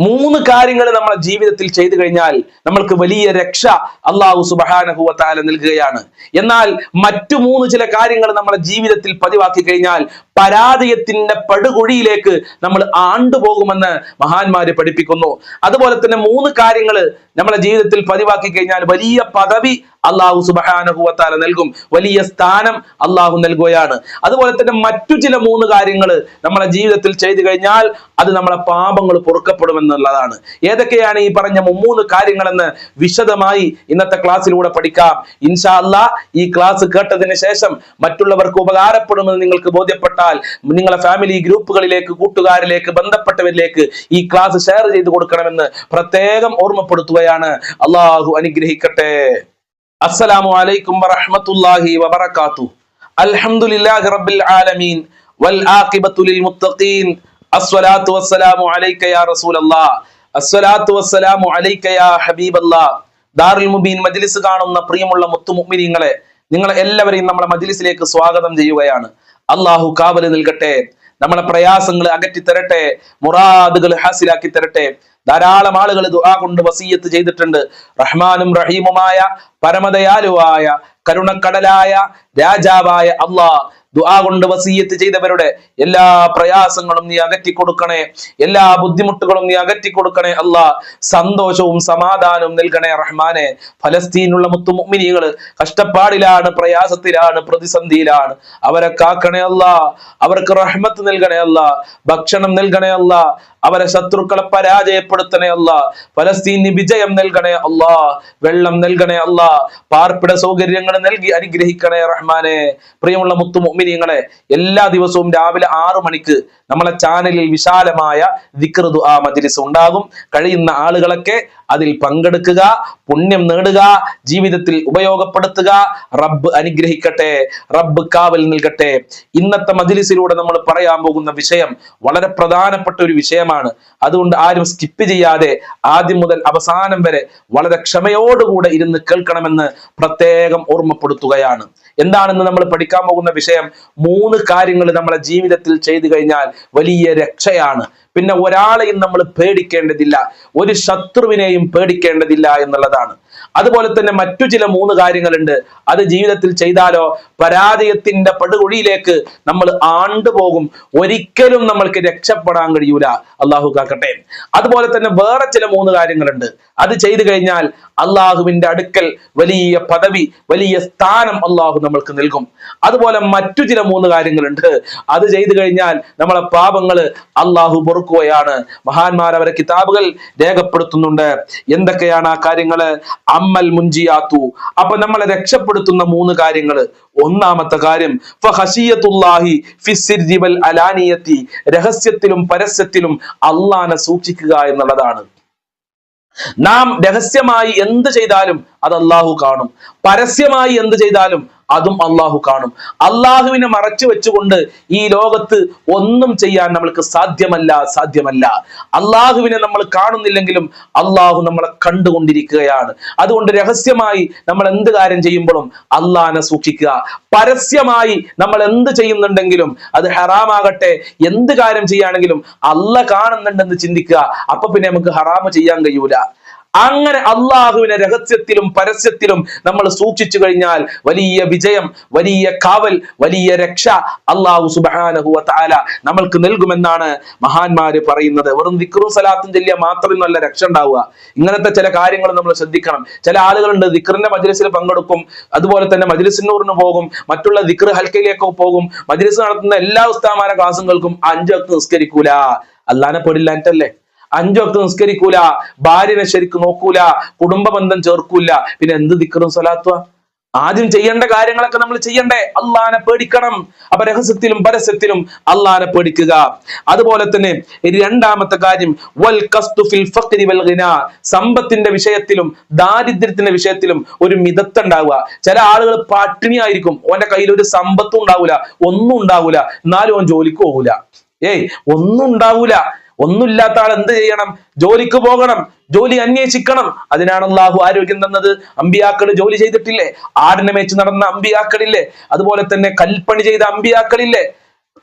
മൂന്ന് കാര്യങ്ങൾ നമ്മളെ ജീവിതത്തിൽ ചെയ്തു കഴിഞ്ഞാൽ നമ്മൾക്ക് വലിയ രക്ഷ അള്ളാഹു സുബഹാനഹുവത്താല നൽകുകയാണ്. എന്നാൽ മറ്റു മൂന്ന് ചില കാര്യങ്ങൾ നമ്മളെ ജീവിതത്തിൽ പതിവാക്കി കഴിഞ്ഞാൽ പരാജയത്തിന്റെ പടുകുഴിയിലേക്ക് നമ്മൾ ആണ്ടുപോകുമെന്ന് മഹാന്മാര് പഠിപ്പിക്കുന്നു. അതുപോലെ തന്നെ മൂന്ന് കാര്യങ്ങൾ നമ്മളെ ജീവിതത്തിൽ പതിവാക്കി കഴിഞ്ഞാൽ വലിയ പദവി അള്ളാഹു സുബഹാനുഭവത്താല നൽകും. വലിയ സ്ഥാനം അള്ളാഹു നൽകുകയാണ്. അതുപോലെ തന്നെ മറ്റു ചില മൂന്ന് കാര്യങ്ങൾ നമ്മളെ ജീവിതത്തിൽ ചെയ്തു കഴിഞ്ഞാൽ അത് നമ്മളെ പാപങ്ങൾ പൊറുക്കപ്പെടുമെന്നുള്ളതാണ്. ഏതൊക്കെയാണ് ഈ പറഞ്ഞ മൂന്ന് കാര്യങ്ങളെന്ന് വിശദമായി ഇന്നത്തെ ക്ലാസ്സിലൂടെ പഠിക്കാം. ഇൻഷാ അല്ലാ ഈ ക്ലാസ് കേട്ടതിന് ശേഷം മറ്റുള്ളവർക്ക് ഉപകാരപ്പെടുമെന്ന് നിങ്ങൾക്ക് ബോധ്യപ്പെട്ടാൽ നിങ്ങളെ ഫാമിലി ഗ്രൂപ്പുകളിലേക്ക് കൂട്ടുകാരിലേക്ക് ബന്ധപ്പെട്ടവരിലേക്ക് ഈ ക്ലാസ് ഷെയർ ചെയ്ത് കൊടുക്കണമെന്ന് പ്രത്യേകം ഓർമ്മപ്പെടുത്തുകയാണ്. അള്ളാഹു അനുഗ്രഹിക്കട്ടെ. അസ്സലാമു അലൈക്കും വറഹ്മത്തുള്ളാഹി വബറകാത്തു. അൽഹംദുലില്ലാഹി റബ്ബിൽ ആലമീൻ. വൽ ആഖിബത്തു ലിൽ മുത്തഖീൻ. അസ്സലാത്തു വസ്സലാമു അലൈക യാ റസൂലല്ലാഹ് അസ്സലാത്തു വസ്സലാമു അലൈക യാ ഹബീബല്ലാഹ് ദാറുൽ മുബീൻ മജ്ലിസ് കാണുന്ന പ്രിയമുള്ള മുത്തു മുഅ്മിനീങ്ങളെ നിങ്ങളെ എല്ലാവരെയും നമ്മളെ മജ്ലിസിലേക്ക് സ്വാഗതം ചെയ്യുകയാണ്. അള്ളാഹു കാവൽ നൽകട്ടെ. നമ്മളെ പ്രയാസങ്ങൾ അകറ്റി തരട്ടെ. മുറാദുകൾ ഹാസിലാക്കി തരട്ടെ. ധാരാളം ആളുകൾ ദുആ കൊണ്ട് വസീയത്ത് ചെയ്തിട്ടുണ്ട്. റഹ്മാനും റഹീമുമായ പരമദയാലുവായ കരുണക്കടലായ രാജാവായ അള്ളാഹ് ദുആ കൊണ്ട് വസീയത്ത് ചെയ്തവരുടെ എല്ലാ പ്രയാസങ്ങളും നീ അകറ്റി കൊടുക്കണേ. എല്ലാ ബുദ്ധിമുട്ടുകളും നീ അകറ്റി കൊടുക്കണേ. അല്ലാ സന്തോഷവും സമാധാനവും നൽകണേ റഹ്മാനെ. ഫലസ്തീനുള്ള മുത്തു മുഅ്മിനീങ്ങൾ കഷ്ടപ്പാടിലാണ് പ്രയാസത്തിലാണ് പ്രതിസന്ധിയിലാണ്. അവരെ കാക്കണേ അല്ലാ അവർക്ക് റഹ്മത്ത് നൽകണേ അല്ലാ ഭക്ഷണം നൽകണേ അല്ലാ അവരെ ശത്രുക്കളെ പരാജയപ്പെടുത്തണേ അല്ല ഫലസ്തീന് വിജയം നൽകണേ അല്ലാ വെള്ളം നൽകണേ അല്ല പാർപ്പിട സൗകര്യങ്ങൾ നൽകി അനുഗ്രഹിക്കണേ റഹ്മാനെ. പ്രിയമുള്ള മുത്തു മുഅ്മിനീങ്ങളെ എല്ലാ ദിവസവും രാവിലെ ആറു മണിക്ക് നമ്മളെ ചാനലിൽ വിശാലമായ ദിക്ർ ദുആ മജ്ലിസ് ഉണ്ടാകും. കഴിയുന്ന ആളുകളൊക്കെ അതിൽ പങ്കെടുക്കുക പുണ്യം നേടുക ജീവിതത്തിൽ ഉപയോഗപ്പെടുത്തുക. റബ്ബ് അനുഗ്രഹിക്കട്ടെ റബ്ബ് കാവൽ നിൽക്കട്ടെ. ഇന്നത്തെ മജിലിസിലൂടെ നമ്മൾ പറയാൻ പോകുന്ന വിഷയം വളരെ പ്രധാനപ്പെട്ട ഒരു വിഷയമാണ്. അതുകൊണ്ട് ആരും സ്കിപ്പ് ചെയ്യാതെ ആദ്യം മുതൽ അവസാനം വരെ വളരെ ക്ഷമയോടുകൂടെ ഇരുന്ന് കേൾക്കണമെന്ന് പ്രത്യേകം ഓർമ്മപ്പെടുത്തുകയാണ്. എന്താണെന്ന് നമ്മൾ പഠിക്കാൻ പോകുന്ന വിഷയം? മൂന്ന് കാര്യങ്ങൾ നമ്മളെ ജീവിതത്തിൽ ചെയ്തു കഴിഞ്ഞാൽ വലിയ രക്ഷയാണ്. പിന്നെ ഒരാളെയും നമ്മൾ പേടിക്കേണ്ടതില്ല. ഒരു ശത്രുവിനെയും പേടിക്കേണ്ടതില്ല എന്നുള്ളതാണ്. അതുപോലെ തന്നെ മറ്റു ചില മൂന്ന് കാര്യങ്ങളുണ്ട്. അത് ജീവിതത്തിൽ ചെയ്താലോ പരാജയത്തിന്റെ പടുകുഴിയിലേക്ക് നമ്മൾ ആണ്ടുപോകും ഒരിക്കലും നമ്മൾക്ക് രക്ഷപ്പെടാൻ കഴിയൂല. അള്ളാഹു കാക്കട്ടെ. അതുപോലെ തന്നെ വേറെ ചില മൂന്ന് കാര്യങ്ങളുണ്ട്. അത് ചെയ്തു കഴിഞ്ഞാൽ അള്ളാഹുവിന്റെ അടുക്കൽ വലിയ പദവി വലിയ സ്ഥാനം അള്ളാഹു നമ്മൾക്ക് നൽകും. അതുപോലെ മറ്റു ചില മൂന്ന് കാര്യങ്ങളുണ്ട്. അത് ചെയ്തു കഴിഞ്ഞാൽ നമ്മളെ പാപങ്ങൾ അള്ളാഹു പൊറുക്കുകയാണ്. മഹാന്മാർ അവരെ കിതാബുകൾ രേഖപ്പെടുത്തുന്നുണ്ട്. എന്തൊക്കെയാണ് ആ കാര്യങ്ങൾ അമ്മൽ മുഞ്ചിയാത്തു അപ്പൊ നമ്മളെ രക്ഷപ്പെടുത്തുന്ന മൂന്ന് കാര്യങ്ങൾ. ഒന്നാമത്തെ കാര്യം അലാനിയത്തി രഹസ്യത്തിലും പരസ്യത്തിലും അള്ളാനെ സൂക്ഷിക്കുക എന്നുള്ളതാണ്. നാം രഹസ്യമായി എന്ത് ചെയ്താലും അത് അള്ളാഹു കാണും. പരസ്യമായി എന്ത് ചെയ്താലും അതും അള്ളാഹു കാണും. അള്ളാഹുവിനെ മറച്ചു വെച്ചുകൊണ്ട് ഈ ലോകത്ത് ഒന്നും ചെയ്യാൻ നമ്മൾക്ക് സാധ്യമല്ല സാധ്യമല്ല. അള്ളാഹുവിനെ നമ്മൾ കാണുന്നില്ലെങ്കിലും അള്ളാഹു നമ്മളെ കണ്ടുകൊണ്ടിരിക്കുകയാണ്. അതുകൊണ്ട് രഹസ്യമായി നമ്മൾ എന്ത് കാര്യം ചെയ്യുമ്പോഴും അള്ളാഹിനെ സൂക്ഷിക്കുക. പരസ്യമായി നമ്മൾ എന്ത് ചെയ്യുന്നുണ്ടെങ്കിലും അത് ഹറാമാകട്ടെ എന്ത് കാര്യം ചെയ്യുകയാണെങ്കിലും അല്ല കാണുന്നുണ്ടെന്ന് ചിന്തിക്കുക. അപ്പൊ പിന്നെ നമുക്ക് ഹറാമ് ചെയ്യാൻ കഴിയൂല. അങ്ങനെ അള്ളാഹുവിനെ രഹസ്യത്തിലും പരസ്യത്തിലും നമ്മൾ സൂക്ഷിച്ചു കഴിഞ്ഞാൽ വലിയ വിജയം വലിയ കാവൽ വലിയ രക്ഷ അള്ളാഹു സുബാനഹുവ താല നമ്മൾക്ക് നൽകുമെന്നാണ് മഹാന്മാര് പറയുന്നത്. വെറും ദിക്റും സലാത്തും ചെല്ലിയ മാത്രം നല്ല രക്ഷ ഉണ്ടാവുക. ഇങ്ങനത്തെ ചില കാര്യങ്ങൾ നമ്മൾ ശ്രദ്ധിക്കണം. ചില ആളുകളുണ്ട് ദിക്റിന്റെ മജ്ലിസിൽ പങ്കെടുക്കും അതുപോലെ തന്നെ മജ്ലിസിനൂറിന് പോകും മറ്റുള്ള ദിക്ർ ഹൽക്കയിലേക്കോ പോകും മജ്ലിസ് നടത്തുന്ന എല്ലാ ഉസ്താമാന ക്ലാസ്സുകൾക്കും അഞ്ചു നിസ്കരിക്കൂല. അല്ലാനെ പെടില്ലാറ്റല്ലേ അഞ്ചൊക്കെ നിസ്കരിക്കൂല ഭാര്യനെ ശരിക്ക് നോക്കൂല കുടുംബ ബന്ധം ചേർക്കൂല. പിന്നെ എന്ത് ദിക്കറും സ്വലാത്തുക ആദ്യം ചെയ്യേണ്ട കാര്യങ്ങളൊക്കെ നമ്മൾ ചെയ്യണ്ടേ? അള്ളാനെ പേടിക്കണം. അപ്പൊ രഹസ്യത്തിലും പരസ്യത്തിലും അള്ളാനെ പേടിക്കുക. അതുപോലെ തന്നെ രണ്ടാമത്തെ കാര്യം വൽ കസ്തുഫിൽ വൽ സമ്പത്തിന്റെ വിഷയത്തിലും ദാരിദ്ര്യത്തിന്റെ വിഷയത്തിലും ഒരു മിതത്വം ഉണ്ടാവുക. ചില ആളുകൾ പട്ടിണിയായിരിക്കും. ഓന്റെ കയ്യിൽ ഒരു സമ്പത്തും ഉണ്ടാവൂല ഒന്നും ഉണ്ടാവൂല. എന്നാലും ഓൻ ജോലിക്ക് പോകൂല. ഏയ് ഒന്നും ഉണ്ടാവൂല. ഒന്നുമില്ലാത്ത ആൾ എന്ത് ചെയ്യണം? ജോലിക്ക് പോകണം ജോലി അന്വേഷിക്കണം. അതിനാണ് അള്ളാഹു ആരോഗ്യം തന്നത്. അമ്പിയാക്കൾ ജോലി ചെയ്തിട്ടില്ലേ? ആടിനെ മേച്ച് നടന്ന അമ്പിയാക്കളില്ലേ? അതുപോലെ തന്നെ കൽപ്പണി ചെയ്ത അമ്പിയാക്കളില്ലേ?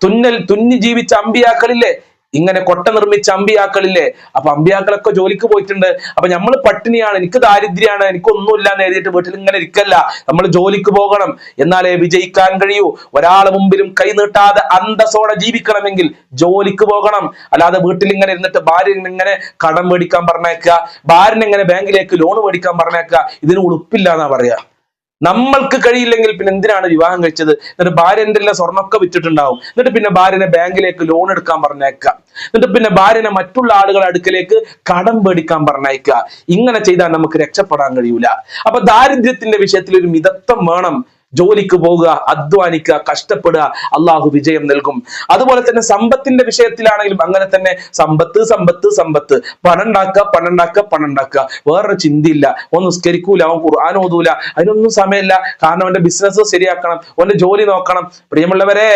തുന്നൽ തുന്നി ജീവിച്ച അമ്പിയാക്കളില്ലേ? ഇങ്ങനെ കൊട്ട നിർമ്മിച്ച അമ്പിയാക്കളില്ലേ? അപ്പൊ അമ്പിയാക്കളൊക്കെ ജോലിക്ക് പോയിട്ടുണ്ട്. അപ്പൊ നമ്മൾ പട്ടിണിയാണ് എനിക്ക് ദാരിദ്ര്യമാണ് എനിക്കൊന്നുമില്ല എന്ന് എഴുതിയിട്ട് വീട്ടിൽ ഇങ്ങനെ ഇരിക്കല്ല. നമ്മൾ ജോലിക്ക് പോകണം. എന്നാലേ വിജയിക്കാൻ കഴിയൂ. ഒരാളെ മുമ്പിലും കൈ നീട്ടാതെ അന്തസ്സോടെ ജീവിക്കണമെങ്കിൽ ജോലിക്ക് പോകണം. അല്ലാതെ വീട്ടിൽ ഇങ്ങനെ ഇരുന്നിട്ട് ഭാര്യ ഇങ്ങനെ കടം മേടിക്കാൻ പറഞ്ഞേക്കുക ഭാര്യനെ ഇങ്ങനെ ബാങ്കിലേക്ക് ലോൺ മേടിക്കാൻ പറഞ്ഞേക്കുക ഇതിന് ഉളുപ്പില്ല എന്നാ പറയാ. നമ്മൾക്ക് കഴിയില്ലെങ്കിൽ പിന്നെ എന്തിനാണ് വിവാഹം കഴിച്ചത്? എന്നിട്ട് ഭാര്യ എന്തെല്ലാം സ്വർണമൊക്കെ വിറ്റിട്ടുണ്ടാവും? എന്നിട്ട് പിന്നെ ഭാര്യനെ ബാങ്കിലേക്ക് ലോൺ എടുക്കാൻ പറഞ്ഞേക്കുക എന്നിട്ട് പിന്നെ ഭാര്യനെ മറ്റുള്ള ആളുകളുടെ അടുക്കലേക്ക് കടം പേടിക്കാൻ പറഞ്ഞേക്കുക ഇങ്ങനെ ചെയ്താൽ നമുക്ക് രക്ഷപ്പെടാൻ കഴിയൂല. അപ്പൊ ദാരിദ്ര്യത്തിന്റെ വിഷയത്തിൽ ഒരു മിതത്വം വേണം. ജോലിക്ക് പോവുക അധ്വാനിക്കുക കഷ്ടപ്പെടുക അള്ളാഹു വിജയം നൽകും. അതുപോലെ തന്നെ സമ്പത്തിന്റെ വിഷയത്തിലാണെങ്കിലും അങ്ങനെ തന്നെ സമ്പത്ത് സമ്പത്ത് സമ്പത്ത്. പണം ഉണ്ടാക്കുക പണം ഉണ്ടാക്കുക പണം ഉണ്ടാക്കുക വേറൊരു ചിന്തയില്ല. ഒന്ന് നിസ്കരിക്കൂല അവൻ ഖുർആൻ ഓതൂല. അതിനൊന്നും സമയമില്ല. കാരണം അവന്റെ ബിസിനസ് ശരിയാക്കണം. അവന്റെ ജോലി നോക്കണം. പ്രിയമുള്ളവരെ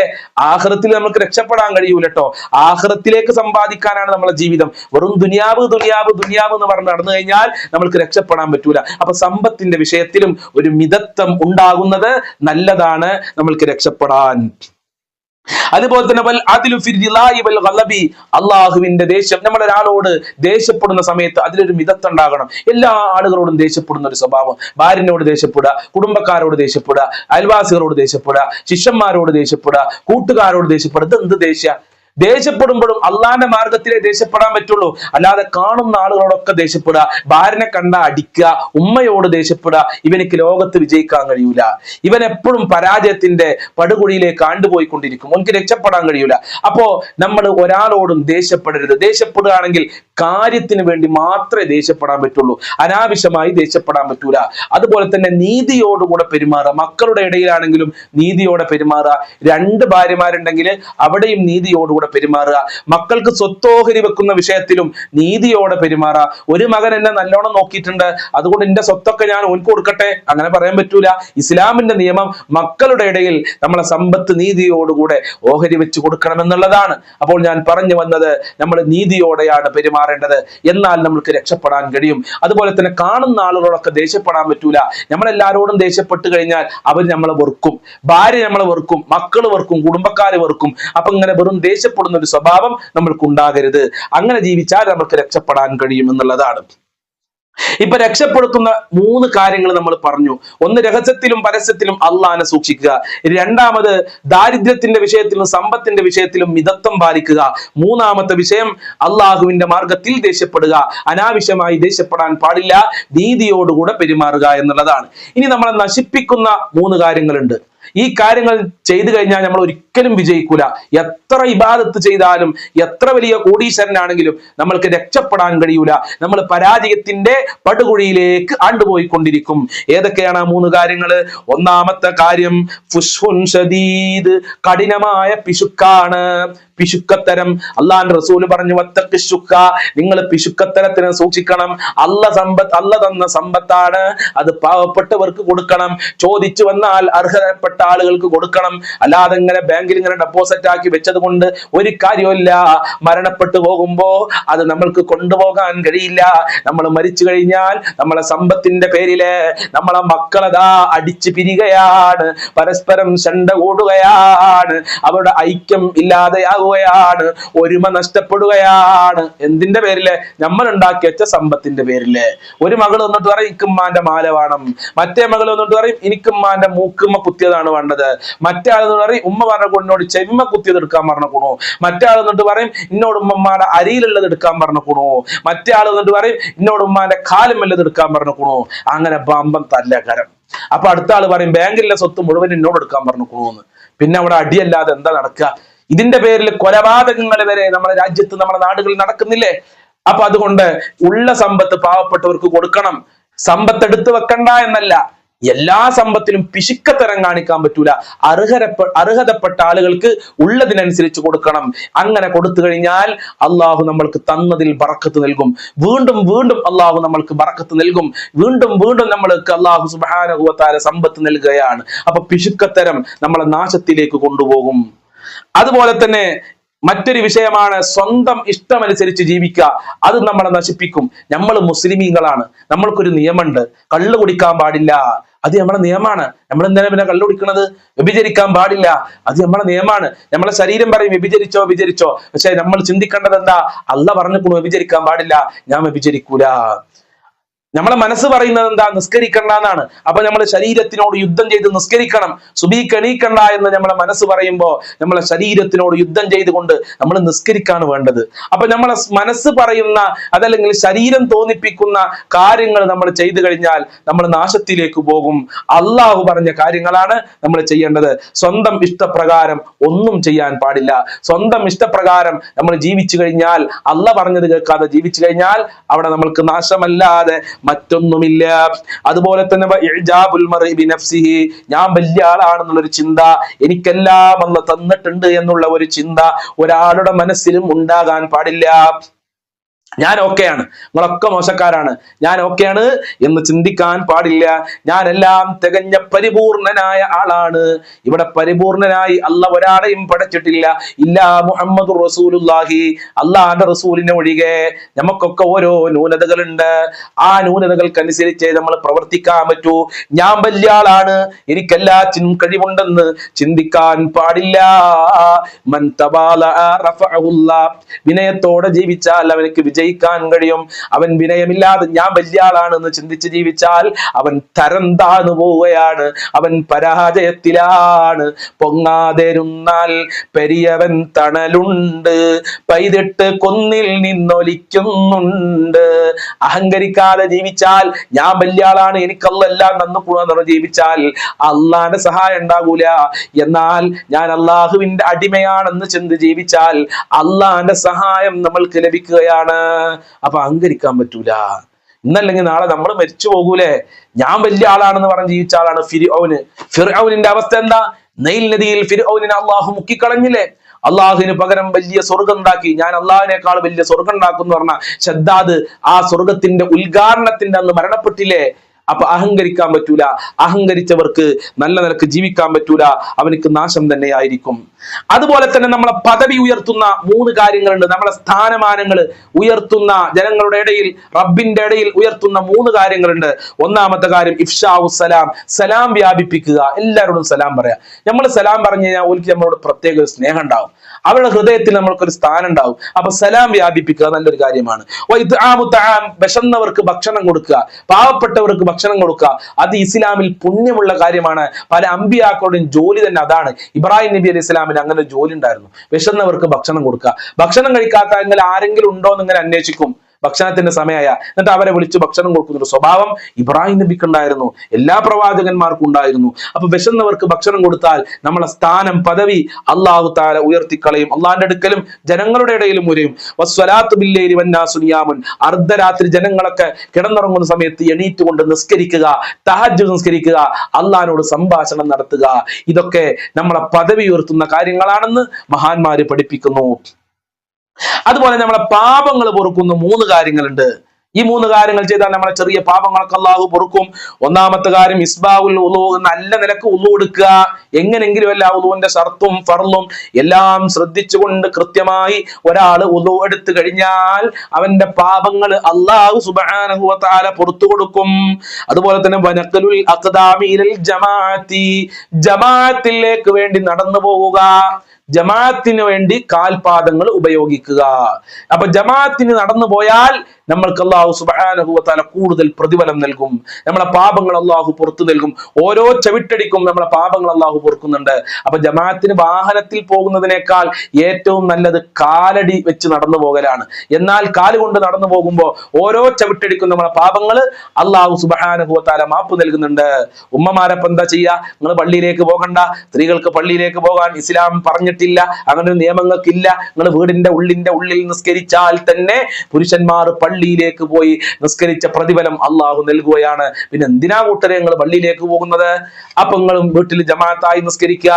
ആഹ്റത്തിൽ നമുക്ക് രക്ഷപ്പെടാൻ കഴിയൂല കേട്ടോ ആഹ്റത്തിലേക്ക് സമ്പാദിക്കാനാണ് നമ്മളെ ജീവിതം. വെറും ദുനിയാവ് ദുനിയാവ് ദുനിയാവ് എന്ന് പറഞ്ഞ് നടന്നു കഴിഞ്ഞാൽ നമ്മൾക്ക് രക്ഷപ്പെടാൻ പറ്റൂല. അപ്പൊ സമ്പത്തിന്റെ വിഷയത്തിലും ഒരു മിതത്വം ഉണ്ടാകുന്നത് നല്ലതാണ് നമ്മൾക്ക് രക്ഷപ്പെടാൻ. അതുപോലെ തന്നെ വൽ അതിലു വൽ ഗലബി അള്ളാഹുവിന്റെ ദേഷ്യം. നമ്മൾ ഒരാളോട് ദേഷ്യപ്പെടുന്ന സമയത്ത് അതിലൊരു മിതത്തുണ്ടാകണം. എല്ലാ ആളുകളോടും ദേഷ്യപ്പെടുന്ന ഒരു സ്വഭാവം. ഭാര്യനോട് ദേഷ്യപ്പെടുക കുടുംബക്കാരോട് ദേഷ്യപ്പെടുക അയൽവാസികളോട് ദേഷ്യപ്പെടുക ശിഷ്യന്മാരോട് ദേഷ്യപ്പെടുക കൂട്ടുകാരോട് ദേഷ്യപ്പെടുക. ഇത് എന്ത് ദേഷ്യ? ദേഷ്യപ്പെടുമ്പോഴും അള്ളാന്റെ മാർഗത്തിലേ ദേഷ്യപ്പെടാൻ പറ്റുള്ളൂ. അല്ലാതെ കാണുന്ന ആളുകളോടൊക്കെ ദേഷ്യപ്പെടുക ഭാര്യനെ കണ്ട അടിക്കുക ഉമ്മയോട് ദേഷ്യപ്പെടുക ഇവനിക്ക് ലോകത്ത് വിജയിക്കാൻ കഴിയൂല. ഇവൻ എപ്പോഴും പരാജയത്തിന്റെ പടുകുഴിയിലേക്ക് ആണ്ടുപോയിക്കൊണ്ടിരിക്കും. എനിക്ക് രക്ഷപ്പെടാൻ കഴിയൂല. അപ്പോ നമ്മൾ ഒരാളോടും ദേഷ്യപ്പെടരുത്. ദേഷ്യപ്പെടുകയാണെങ്കിൽ കാര്യത്തിന് വേണ്ടി മാത്രമേ ദേഷ്യപ്പെടാൻ പറ്റുള്ളൂ. അനാവശ്യമായി ദേഷ്യപ്പെടാൻ പറ്റൂല. അതുപോലെ തന്നെ നീതിയോടുകൂടെ പെരുമാറുക. മക്കളുടെ ഇടയിലാണെങ്കിലും നീതിയോടെ പെരുമാറുക. രണ്ട് ഭാര്യമാരുണ്ടെങ്കിൽ അവിടെയും നീതിയോടുകൂടെ പെരുമാറുക. മക്കൾക്ക് സ്വത്തോഹരി വെക്കുന്ന വിഷയത്തിലും നീതിയോടെ പെരുമാറുക. ഒരു മകൻ എന്നെ നല്ലോണം നോക്കിയിട്ടുണ്ട്. അതുകൊണ്ട് എന്റെ സ്വത്തൊക്കെ ഞാൻ ഓൻക്ക് കൊടുക്കട്ടെ. അങ്ങനെ പറയാൻ പറ്റൂല. ഇസ്ലാമിന്റെ നിയമം മക്കളുടെ ഇടയിൽ നമ്മളെ സമ്പത്ത് നീതിയോടുകൂടെ ഓഹരി വെച്ച് കൊടുക്കണം എന്നുള്ളതാണ് അപ്പോൾ ഞാൻ പറഞ്ഞു വന്നത് നമ്മൾ നീതിയോടെയാണ് പെരുമാറേണ്ടത്. എന്നാൽ നമ്മൾക്ക് രക്ഷപ്പെടാൻ കഴിയും. അതുപോലെ തന്നെ കാണുന്ന ആളുകളൊക്കെ ദേഷ്യപ്പെടാൻ പറ്റൂല. നമ്മളെല്ലാരോടും ദേഷ്യപ്പെട്ട് കഴിഞ്ഞാൽ അവർ നമ്മളെ വെറുക്കും. ഭാര്യ നമ്മളെ വെറുക്കും. മക്കൾ വെറുക്കും. കുടുംബക്കാർ വെറുക്കും. അപ്പൊ ഇങ്ങനെ വെറും ദേഷ്യപ്പെടുന്ന ഒരു സ്വഭാവം നമ്മൾക്ക് ഉണ്ടാകരുത് അങ്ങനെ ജീവിച്ചാൽ നമുക്ക് രക്ഷപ്പെടാൻ കഴിയും എന്നുള്ളതാണ്. ഇപ്പൊ രക്ഷപ്പെടുത്തുന്ന മൂന്ന് കാര്യങ്ങൾ നമ്മൾ പറഞ്ഞു. ഒന്ന് രഹസ്യത്തിലും പരസ്യത്തിലും അള്ളാനെ സൂക്ഷിക്കുക. രണ്ടാമത് ദാരിദ്ര്യത്തിന്റെ വിഷയത്തിലും സമ്പത്തിന്റെ വിഷയത്തിലും മിതത്വം പാലിക്കുക. മൂന്നാമത്തെ വിഷയം അള്ളാഹുവിന്റെ മാർഗത്തിൽ ദേഷ്യപ്പെടുക. അനാവശ്യമായി ദേഷ്യപ്പെടാൻ പാടില്ല. നീതിയോടുകൂടെ പെരുമാറുക എന്നുള്ളതാണ്. ഇനി നമ്മളെ നശിപ്പിക്കുന്ന മൂന്ന് കാര്യങ്ങളുണ്ട്. ഈ കാര്യങ്ങൾ ചെയ്തു കഴിഞ്ഞാൽ നമ്മൾ ഒരിക്കലും വിജയിക്കൂല. എത്ര ഇബാദത്ത് ചെയ്താലും എത്ര വലിയ കോടീശ്വരനാണെങ്കിലും നമ്മൾക്ക് രക്ഷപ്പെടാൻ കഴിയൂല. നമ്മൾ പരാജയത്തിന്റെ പടുകുഴിയിലേക്ക് ആണ്ടുപോയിക്കൊണ്ടിരിക്കും. ഏതൊക്കെയാണ് ആ മൂന്ന് കാര്യങ്ങൾ ഒന്നാമത്തെ കാര്യം ഫുഷ്ഫുൻ ഷദീദ് കഠിനമായ പിശുക്കാണ്. പിശുക്കത്തരം. അള്ളാന്റെ റസൂൽ പറഞ്ഞു വത്തക്കിശുക്ക നിങ്ങൾ പിശുക്കത്തരത്തിന് സൂക്ഷിക്കണം. അല്ല സമ്പത്ത് അല്ല തന്ന സമ്പത്താണ്. അത് പാവപ്പെട്ടവർക്ക് കൊടുക്കണം. ചോദിച്ചു വന്നാൽ അർഹതപ്പെട്ട ആളുകൾക്ക് കൊടുക്കണം. അല്ലാതെ ഇങ്ങനെ ബാങ്കിൽ ഇങ്ങനെ ഡെപ്പോസിറ്റ് ആക്കി വെച്ചത് കൊണ്ട് ഒരു കാര്യമില്ല മരണപ്പെട്ടു പോകുമ്പോ അത് നമ്മൾക്ക് കൊണ്ടുപോകാൻ കഴിയില്ല. നമ്മൾ മരിച്ചു കഴിഞ്ഞാൽ നമ്മളെ സമ്പത്തിന്റെ പേരിൽ നമ്മളെ മക്കളതാ അടിച്ചു പിരികയാണ്. പരസ്പരം ശണ്ട കൂടുകയാണ്. അവരുടെ ഐക്യം ഇല്ലാതെയാകുകയാണ് ഒരുമ നഷ്ടപ്പെടുകയാണ്. എന്തിന്റെ പേരിൽ? നമ്മൾ ഉണ്ടാക്കി വെച്ച സമ്പത്തിന്റെ പേരിൽ. ഒരു മകൾ വന്നിട്ട് പറയും ഇക്കുമ്മാന്റെ മാല വേണം. മറ്റേ മകൾ വന്നിട്ട് പറയും എനിക്കുമ്മാന്റെ മൂക്കുമ്മ കുത്തിയതാണ് വേണ്ടത് മറ്റേ ആൾ എന്നിട്ട് പറയും ഉമ്മ പറഞ്ഞ എന്നോട് ചെവിമ കുത്തിയത് എടുക്കാൻ മറ്റേ ആൾ എന്നിട്ട് പറയും എന്നോട് ഉമ്മമാരുടെ അരിയിലുള്ളത് എടുക്കാൻ പറഞ്ഞുകൂണു മറ്റേ ആൾ എന്നിട്ട് പറയും എന്നോട് ഉമ്മാന്റെ കാലുമല്ലത് എടുക്കാൻ പറഞ്ഞുകൂണു അങ്ങനെ ബമ്പം തല്ലകരം അപ്പൊ അടുത്ത ആൾ പറയും ബാങ്കിലെ സ്വത്ത് മുഴുവൻ എന്നോട് എടുക്കാൻ പറഞ്ഞു എന്ന് പിന്നെ അവിടെ അടിയല്ലാതെ എന്താ നടക്കുക? ഇതിന്റെ പേരിൽ കൊലപാതകങ്ങൾ വരെ നമ്മുടെ രാജ്യത്ത് നമ്മുടെ നാടുകളിൽ നടക്കുന്നില്ലേ? അപ്പൊ അതുകൊണ്ട് ഉള്ള സമ്പത്ത് പാവപ്പെട്ടവർക്ക് കൊടുക്കണം. സമ്പത്ത് എടുത്തു വെക്കണ്ട എന്നല്ല. എല്ലാ സമ്പത്തിലും പിശുക്കത്തരം കാണിക്കാൻ പറ്റൂല. അർഹരപ്പെ അർഹതപ്പെട്ട ആളുകൾക്ക് ഉള്ളതിനനുസരിച്ച് കൊടുക്കണം. അങ്ങനെ കൊടുത്തു കഴിഞ്ഞാൽ അള്ളാഹു നമ്മൾക്ക് തന്നതിൽ ബറക്കത്ത് നൽകും. വീണ്ടും വീണ്ടും അള്ളാഹു നമ്മൾക്ക് ബറക്കത്ത് നൽകും. വീണ്ടും വീണ്ടും നമ്മൾക്ക് അള്ളാഹു സുബാനകുവത്താര സമ്പത്ത് നൽകുകയാണ്. അപ്പൊ പിശുക്കത്തരം നമ്മളെ നാശത്തിലേക്ക് കൊണ്ടുപോകും. അതുപോലെ തന്നെ മറ്റൊരു വിഷയമാണ് സ്വന്തം ഇഷ്ടമനുസരിച്ച് ജീവിക്കുക. അത് നമ്മളെ നശിപ്പിക്കും. നമ്മൾ മുസ്ലിമീങ്ങളാണ്. നമ്മൾക്കൊരു നിയമമുണ്ട്. കള്ളു കുടിക്കാൻ പാടില്ല. അത് നമ്മുടെ നിയമമാണ്. നമ്മൾ എന്തിനാ പിന്നെ കള്ളു കുടിക്കുന്നത്? വ്യഭിചരിക്കാൻ പാടില്ല. അത് നമ്മുടെ നിയമമാണ്. നമ്മളെ ശരീരം പറയും വ്യഭിചരിച്ചോ വ്യഭിചരിച്ചോ. പക്ഷെ നമ്മൾ ചിന്തിക്കേണ്ടത് എന്താ? അല്ല പറഞ്ഞു വ്യഭിചരിക്കാൻ പാടില്ല. ഞാൻ വ്യഭിചരിക്കൂല. നമ്മളെ മനസ്സ് പറയുന്നത് എന്താ? നിസ്കരിക്കണ്ട എന്നാണ്. അപ്പൊ നമ്മൾ ശരീരത്തിനോട് യുദ്ധം ചെയ്ത് നിസ്കരിക്കണം. സുബീകണീക്കണ്ട എന്ന് നമ്മളെ മനസ്സ് പറയുമ്പോൾ നമ്മളെ ശരീരത്തിനോട് യുദ്ധം ചെയ്തുകൊണ്ട് നമ്മൾ നിസ്കരിക്കാണ് വേണ്ടത്. അപ്പൊ നമ്മളെ മനസ്സ് പറയുന്ന അതല്ലെങ്കിൽ ശരീരം തോന്നിപ്പിക്കുന്ന കാര്യങ്ങൾ നമ്മൾ ചെയ്തു കഴിഞ്ഞാൽ നമ്മൾ നാശത്തിലേക്ക് പോകും. അള്ളാഹു പറഞ്ഞ കാര്യങ്ങളാണ് നമ്മൾ ചെയ്യേണ്ടത്. സ്വന്തം ഇഷ്ടപ്രകാരം ഒന്നും ചെയ്യാൻ പാടില്ല. സ്വന്തം ഇഷ്ടപ്രകാരം നമ്മൾ ജീവിച്ചു കഴിഞ്ഞാൽ അല്ല പറഞ്ഞത് കേൾക്കാതെ ജീവിച്ചു കഴിഞ്ഞാൽ അവിടെ നമ്മൾക്ക് നാശമല്ലാതെ മറ്റൊന്നുമില്ല. അതുപോലെ തന്നെ ഞാൻ വലിയ ആളാണെന്നുള്ള ഒരു ചിന്ത എനിക്കെല്ലാം അല്ല തന്നിട്ടുണ്ട് എന്നുള്ള ഒരു ചിന്ത ഒരാളുടെ മനസ്സിലും ഉണ്ടാകാൻ പാടില്ല. ഞാൻ ഓക്കെയാണ് നിങ്ങളൊക്കെ മോശക്കാരാണ്. ഞാൻ ഓക്കെയാണ് എന്ന് ചിന്തിക്കാൻ പാടില്ല. ഞാനെല്ലാം തികഞ്ഞ പരിപൂർണനായ ആളാണ്. ഇവിടെ പരിപൂർണനായി അല്ല ഒരാളെയും പഠിച്ചിട്ടില്ല ഇല്ല മുഹമ്മദ് റസൂലുല്ലാഹി അള്ളാന്റെ റസൂലിനെ ഒഴികെ നമുക്കൊക്കെ ഓരോ ന്യൂനതകളുണ്ട്. ആ ന്യൂനതകൾക്കനുസരിച്ച് നമ്മൾ പ്രവർത്തിക്കാൻ പറ്റൂ. ഞാൻ വലിയ ആളാണ്. എനിക്കെല്ലാറ്റിനും കഴിവുണ്ടെന്ന് ചിന്തിക്കാൻ പാടില്ല. മൻ. വിനയത്തോടെ ജീവിച്ചാൽ അവനക്ക് വിജയിക്കാൻ കഴിയും. അവൻ വിനയമില്ലാതെ ഞാൻ വലിയ ആളാണെന്ന് ചിന്തിച്ച് ജീവിച്ചാൽ അവൻ തരം താന്നു പോവുകയാണ്. അവൻ പരാജയത്തിലാണ്. പൊങ്ങാതിരുന്നാൽ പെരിയവൻ തണലുണ്ട്. പൈതിട്ട് കൊന്നിൽ നിന്നൊലിക്കുന്നുണ്ട്. അഹങ്കരിക്കാതെ ജീവിച്ചാൽ ഞാൻ വലിയ ആളാണ് എനിക്കല്ലെല്ലാം നന്നു കൂടാന്ന് ജീവിച്ചാൽ അള്ളാന്റെ സഹായം ഉണ്ടാകൂല. എന്നാൽ ഞാൻ അള്ളാഹുവിന്റെ അടിമയാണെന്ന് ചിന്തി ജീവിച്ചാൽ അള്ളാന്റെ സഹായം നമ്മൾക്ക് ലഭിക്കുകയാണ്. അപ്പൊ അഹങ്കരിക്കാൻ പറ്റൂല. ഇന്നല്ലെങ്കിൽ നാളെ നമ്മൾ മരിച്ചു പോകൂലേ. ഞാൻ വലിയ ആളാണെന്ന് പറഞ്ഞ് ജീവിച്ച ആളാണ് ഫിർഔന്. ഫിർഔനിന്റെ അവസ്ഥ എന്താ? നെയിൽ നദിയിൽ ഫിർഔനിനെ അള്ളാഹു മുക്കിക്കളഞ്ഞില്ലേ? അള്ളാഹുവിന് പകരം വലിയ സ്വർഗം ഉണ്ടാക്കി ഞാൻ അള്ളാഹിനേക്കാൾ വലിയ സ്വർഗം ഉണ്ടാക്കും എന്ന് പറഞ്ഞ ശദ്ദാദ് ആ സ്വർഗത്തിന്റെ ഉദ്ഘാടനത്തിന്റെ അന്ന് മരണപ്പെട്ടില്ലേ? അപ്പൊ അഹങ്കരിക്കാൻ പറ്റൂല. അഹങ്കരിച്ചവർക്ക് നല്ല നിലയ്ക്ക് ജീവിക്കാൻ പറ്റൂല. അവനക്ക് നാശം തന്നെയായിരിക്കും. അതുപോലെ തന്നെ നമ്മളെ പദവി ഉയർത്തുന്ന മൂന്ന് കാര്യങ്ങളുണ്ട്. നമ്മളെ സ്ഥാനമാനങ്ങൾ ഉയർത്തുന്ന ജനങ്ങളുടെ ഇടയിൽ റബ്ബിന്റെ ഇടയിൽ ഉയർത്തുന്ന മൂന്ന് കാര്യങ്ങളുണ്ട്. ഒന്നാമത്തെ കാര്യം ഇഫ്ഷാവു സലാം. സലാം വ്യാപിപ്പിക്കുക. എല്ലാവരോടും സലാം പറയാം. നമ്മൾ സലാം പറഞ്ഞു കഴിഞ്ഞാൽ ഒരിക്കലും നമ്മളോട് പ്രത്യേക സ്നേഹം ഉണ്ടാവും. അവരുടെ ഹൃദയത്തിൽ നമ്മൾക്കൊരു സ്ഥാനം ഉണ്ടാവും അപ്പൊ സലാം വ്യാപിപ്പിക്കുക നല്ലൊരു കാര്യമാണ്. വിശന്നവർക്ക് ഭക്ഷണം കൊടുക്കുക. പാവപ്പെട്ടവർക്ക് ഭക്ഷണം കൊടുക്കുക. അത് ഇസ്ലാമിൽ പുണ്യമുള്ള കാര്യമാണ്. പല അമ്പിയാക്കളുടെയും ജോലി തന്നെ അതാണ്. ഇബ്രാഹിം നബി അലൈഹി ഇസ്ലാമിന് അങ്ങനെ ജോലി ഉണ്ടായിരുന്നു. വിശന്നവർക്ക് ഭക്ഷണം കൊടുക്കുക. ഭക്ഷണം കഴിക്കാത്ത ആരെങ്കിലും ഉണ്ടോ എന്ന് ഇങ്ങനെ അന്വേഷിക്കും. ഭക്ഷണത്തിന്റെ സമയമായ എന്നിട്ട് അവരെ വിളിച്ച് ഭക്ഷണം കൊടുക്കുന്ന സ്വഭാവം ഇബ്രാഹിം നബിക്ക് ഉണ്ടായിരുന്നു എല്ലാ പ്രവാചകന്മാർക്കും ഉണ്ടായിരുന്നു. അപ്പൊ വിശന്നവർക്ക് ഭക്ഷണം കൊടുത്താൽ നമ്മളെ സ്ഥാനം പദവി അള്ളാഹു താല ഉയർത്തിക്കളയും. അള്ളാഹിന്റെ അടുക്കലും ജനങ്ങളുടെ ഇടയിലും ഉരയും. അർദ്ധരാത്രി ജനങ്ങളൊക്കെ കിടന്നുറങ്ങുന്ന സമയത്ത് എണീറ്റ് കൊണ്ട് നിസ്കരിക്കുക തഹജ് നിസ്കരിക്കുക അള്ളഹാനോട് സംഭാഷണം നടത്തുക. ഇതൊക്കെ നമ്മളെ പദവി ഉയർത്തുന്ന കാര്യങ്ങളാണെന്ന് മഹാന്മാര് പഠിപ്പിക്കുന്നു. അതുപോലെ നമ്മളെ പാപങ്ങൾ പൊറുക്കുന്ന. മൂന്ന് കാര്യങ്ങളുണ്ട്. ഈ മൂന്ന് കാര്യങ്ങൾ ചെയ്താൽ നമ്മളെ ചെറിയ പാപങ്ങളൊക്കെ അള്ളാഹു പൊറുക്കും. ഒന്നാമത്തെ കാര്യം ഇസ്ബാവുൽ ഉളു നല്ല നിലയ്ക്ക് ഉളു എടുക്കുക. എങ്ങനെങ്കിലും അല്ല ഉളുവിന്റെ ഷർത്തും ഫർളും എല്ലാം ശ്രദ്ധിച്ചുകൊണ്ട് കൃത്യമായി ഒരാൾ ഉളു എടുത്തു കഴിഞ്ഞാൽ അവന്റെ പാപങ്ങൾ അള്ളാഹു തആല പുറത്തു കൊടുക്കും. അതുപോലെ തന്നെ വനക്കലുൽ അഖ്ദാമിൽ ജമാഅത്തി. ജമാഅത്തിലേക്ക് വേണ്ടി നടന്നു പോവുക. ജമാഅത്തിന് വേണ്ടി കാൽപാദങ്ങൾ ഉപയോഗിക്കുക. അപ്പൊ ജമാഅത്തിന് നടന്നു പോയാൽ നമ്മൾക്ക് അള്ളാഹു തആല കൂടുതൽ പ്രതിഫലം നൽകും. നമ്മളെ പാപങ്ങൾ അള്ളാഹു പുറത്തു നൽകും. ഓരോ ചവിട്ടടിക്കും നമ്മളെ പാപങ്ങൾ അള്ളാഹു പൊറുക്കുന്നുണ്ട്. അപ്പൊ ജമാഅത്തിന് വാഹനത്തിൽ പോകുന്നതിനേക്കാൾ ഏറ്റവും നല്ലത് കാലടി വെച്ച് നടന്നു പോകലാണ്. എന്നാൽ കാലുകൊണ്ട് നടന്നു പോകുമ്പോൾ ഓരോ ചവിട്ടടിക്കും നമ്മളെ പാപങ്ങൾ അള്ളാഹു തആല മാപ്പ് നൽകുന്നുണ്ട്. ഉമ്മമാരപ്പം എന്താ ചെയ്യുക നിങ്ങൾ പള്ളിയിലേക്ക് പോകണ്ട. സ്ത്രീകൾക്ക് പള്ളിയിലേക്ക് പോകാൻ ഇസ്ലാം പറഞ്ഞിട്ടില്ല അങ്ങനെ നിയമങ്ങൾക്കില്ല. നിങ്ങൾ വീടിന്റെ ഉള്ളിന്റെ ഉള്ളിൽ നിസ്കരിച്ചാൽ തന്നെ പുരുഷന്മാർ പള്ളിയിലേക്ക് പോയി നിസ്കരിച്ച പ്രതിഫലം അള്ളാഹു നൽകുകയാണ്. പിന്നെ എന്തിനാ കൂട്ടരെ നിങ്ങൾ പള്ളിയിലേക്ക് പോകുന്നത്? അപ്പൊ നിങ്ങളും വീട്ടിൽ ജമാഅത്തായി നിസ്കരിക്കുക.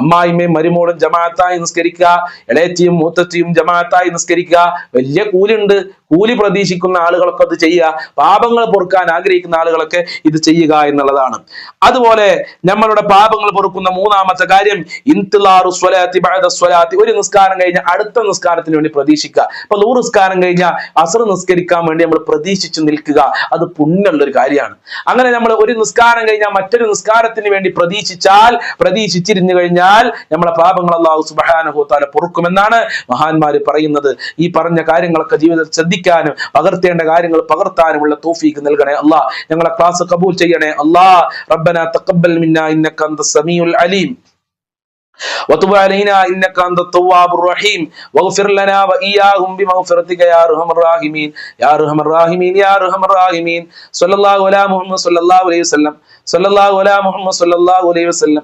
അമ്മായിമ്മയും മരുമോളും ജമാഅത്തായി നിസ്കരിക്കുക. ഇളയച്ചിയും മൂത്തച്ചിയും ജമാഅത്തായി നിസ്കരിക്കുക. വലിയ കൂലിയുണ്ട്. കൂലി പ്രതീക്ഷിക്കുന്ന ആളുകളൊക്കെ അത് ചെയ്യുക. പാപങ്ങൾ പൊറുക്കാൻ ആഗ്രഹിക്കുന്ന ആളുകളൊക്കെ ഇത് ചെയ്യുക എന്നുള്ളതാണ്. അതുപോലെ നമ്മളുടെ പാപങ്ങൾ പൊറുക്കുന്ന മൂന്നാമത്തെ കാര്യം ഇന്തിലാറു സ്വലാത്തി സ്വലാത്തി. ഒരു നിസ്കാരം കഴിഞ്ഞ അടുത്ത നിസ്കാരത്തിന് വേണ്ടി പ്രതീക്ഷിക്കുക. അപ്പൊ നൂറ് നിസ്കാരം കഴിഞ്ഞ അസർ നിസ്കരിക്കാൻ വേണ്ടി നമ്മൾ പ്രതീക്ഷിച്ചു നിൽക്കുക. അത് പുണ്യമുള്ള ഒരു കാര്യമാണ്. അങ്ങനെ നമ്മൾ ഒരു നിസ്കാരം കഴിഞ്ഞാൽ മറ്റൊരു നിസ്കാരത്തിന് വേണ്ടി പ്രതീക്ഷിച്ചാൽ പ്രതീക്ഷിച്ചിരുന്നു കഴിഞ്ഞാൽ നമ്മളെ പാപങ്ങൾ അള്ളാഹു സുബാനുഭൂത്താല പൊറുക്കുമെന്നാണ് മഹാന്മാര് പറയുന്നത് ഈ പറഞ്ഞ കാര്യങ്ങളൊക്കെ ജീവിതത്തിൽ ശ്രദ്ധിക്കാനും പകർത്തേണ്ട കാര്യങ്ങൾ പകർത്താനുമുള്ള തോഫീക്ക് നൽകണേ അല്ലാ ഞങ്ങളെ ക്ലാസ് കബൂൽ ചെയ്യണേ അല്ലാ റബ്ബന തഖബ്ബൽ മിന്ന ഇന്നക അന്ത സമീഉൽ അലീം وتب علينا انك انت التواب الرحيم واغفر لنا واياهم بمغفرتك يا ارحم الراحمين يا ارحم الراحمين يا ارحم الراحمين صلى الله على محمد صلى الله عليه وسلم صلى الله على محمد صلى الله عليه وسلم